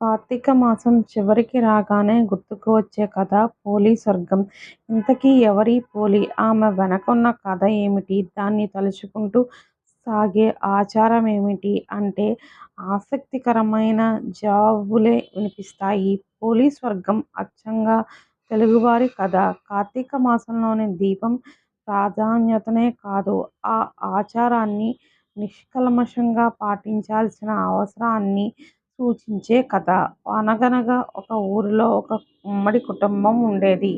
కార్తీక మాసం చివరికి రాగానే గుర్తుకు వచ్చే కథ పోలి స్వర్గం. ఇంతకీ ఎవరి పోలి? ఆమె వెనకున్న కథ ఏమిటి? దాన్ని తలుచుకుంటూ సాగే ఆచారం ఏమిటి అంటే ఆసక్తికరమైన జవాబులే వినిపిస్తాయి. పోలి స్వర్గం అచ్చంగా తెలుగువారి కథ. కార్తీక మాసంలోని దీపం ప్రాధాన్యతనే కాదు, ఆ ఆచారాన్ని నిష్కల్మషంగా పాటించాల్సిన అవసరాన్ని సూచించే కథ. అనగనగా ఒక ఊరిలో ఒక ఉమ్మడి కుటుంబం ఉండేది.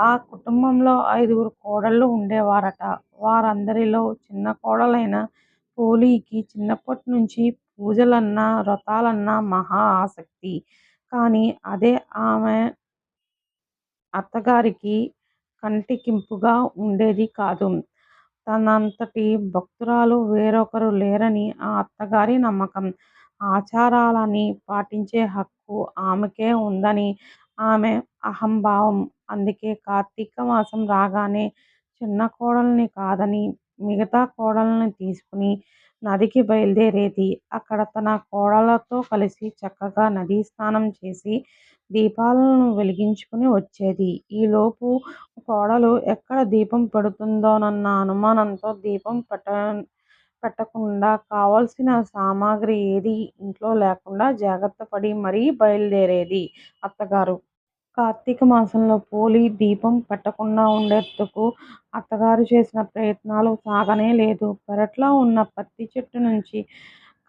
ఆ కుటుంబంలో ఐదుగురు కోడళ్ళు ఉండేవారట. వారందరిలో చిన్న కోడలైన పోలీకి చిన్నప్పటి నుంచి పూజలన్నా, వ్రతాలన్నా మహా ఆసక్తి. కానీ అదే ఆమె అత్తగారికి కంటికింపుగా ఉండేది కాదు. తనంతటి భక్తురాలు వేరొకరు లేరని ఆ అత్తగారి నమ్మకం. ఆచారాలని పాటించే హక్కు ఆమెకే ఉందని ఆమె అహంభావం. అందుకే కార్తీక మాసం రాగానే చిన్న కోడల్ని కాదని మిగతా కోడల్ని తీసుకుని నదికి బయలుదేరేది అక్కడ తన కోడళ్ళతో కలిసి చక్కగా నదీ స్నానం చేసి దీపాలను వెలిగించుకుని వచ్చేది. ఈలోపు కోడలు ఎక్కడ దీపం పెడుతుందోనన్న అనుమానంతో దీపం పెట్ట పెట్టకుండా కావాల్సిన సామాగ్రి ఏది ఇంట్లో లేకుండా జాగ్రత్తపడి మరీ బయలుదేరేది అత్తగారు. కార్తీక మాసంలో పోలి దీపం పెట్టకుండా ఉండేందుకు అత్తగారు చేసిన ప్రయత్నాలు సాగనే లేదు. పెరట్లో ఉన్న పత్తి చెట్టు నుంచి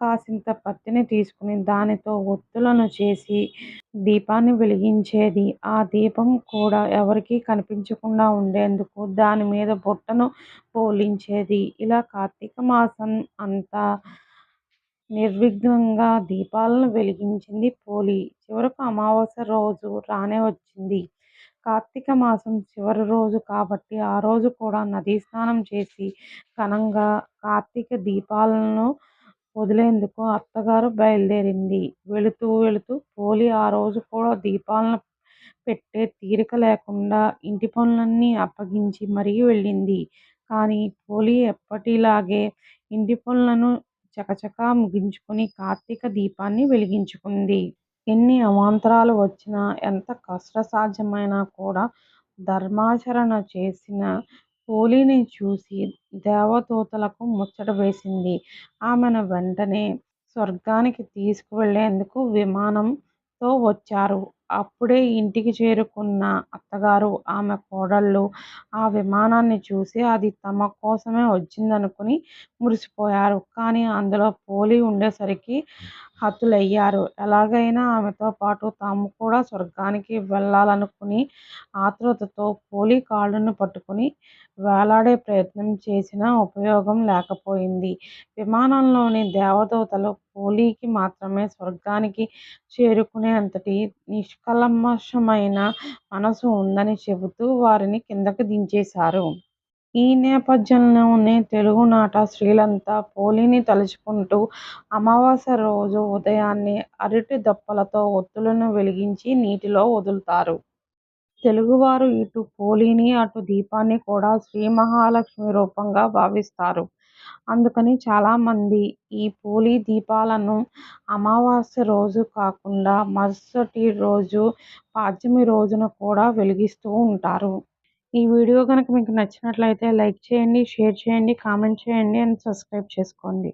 కాసింత పత్తిని తీసుకుని దానితో ఒత్తులను చేసి దీపాన్ని వెలిగించేది. ఆ దీపం కూడా ఎవరికీ కనిపించకుండా ఉండేందుకు దాని మీద బుట్టను పోలించేది ఇలా కార్తీక మాసం అంతా నిర్విఘ్నంగా దీపాలను వెలిగించింది పోలి. చివరకు అమావాస్య రోజు రానే వచ్చింది. కార్తీక మాసం చివరి రోజు కాబట్టి ఆ రోజు కూడా నదీ స్నానం చేసి ఘనంగా కార్తీక దీపాలను వదిలేందుకు అత్తగారు బయలుదేరింది వెళుతూ వెళుతూ పోలి ఆ రోజు కూడా దీపాలను పెట్టే తీరిక లేకుండా ఇంటి పనులన్నీ అప్పగించి మరీ వెళ్ళింది. కానీ పోలి ఎప్పటిలాగే ఇంటి పనులను చకచకా ముగించుకుని కార్తీక దీపాన్ని వెలిగించుకుంది. ఎన్ని అవాంతరాలు వచ్చినా, ఎంత కష్టసాధ్యమైనా కూడా ధర్మాచరణ చేసిన పోలిని చూసి దేవదూతలకు ముచ్చట వేసింది. ఆమెను వెంటనే స్వర్గానికి తీసుకువెళ్ళేందుకు విమానంతో వచ్చారు. అప్పుడే ఇంటికి చేరుకున్న అత్తగారు, ఆమె కోడళ్ళు ఆ విమానాన్ని చూసి అది తమ కోసమే వచ్చిందనుకుని మురిసిపోయారు. కానీ అందులో పోలి ఉండేసరికి హతులయ్యారు. ఎలాగైనా ఆమెతో పాటు తాము కూడా స్వర్గానికి వెళ్ళాలనుకుని ఆతృతతో పోలి కాళ్ళను పట్టుకుని వేలాడే ప్రయత్నం చేసినా ఉపయోగం లేకపోయింది. విమానంలోని దేవదూతలు పోలీకి మాత్రమే స్వర్గానికి చేరుకునేంతటి కల్మషమైన మనసు ఉందని చెబుతూ వారిని కిందకు దించేశారు. ఈ నేపథ్యంలోనే తెలుగునాట స్త్రీలంతా పోలిని తలుచుకుంటూ అమావాస్య రోజు ఉదయాన్నే అరటి దప్పలతో ఒత్తులను వెలిగించి నీటిలో వదులుతారు. తెలుగువారు ఇటు పోలిని, అటు దీపాన్ని కూడా శ్రీ మహాలక్ష్మి రూపంగా భావిస్తారు. అందుకని చాలామంది ఈ పోలి దీపాలను అమావాస్య రోజు కాకుండా మరుసటి రోజు పాడ్యమి రోజున కూడా వెలిగిస్తూ ఉంటారు. ఈ వీడియో కనుక మీకు నచ్చినట్లయితే లైక్ చేయండి, షేర్ చేయండి, కామెంట్ చేయండి అండ్ సబ్స్క్రైబ్ చేసుకోండి.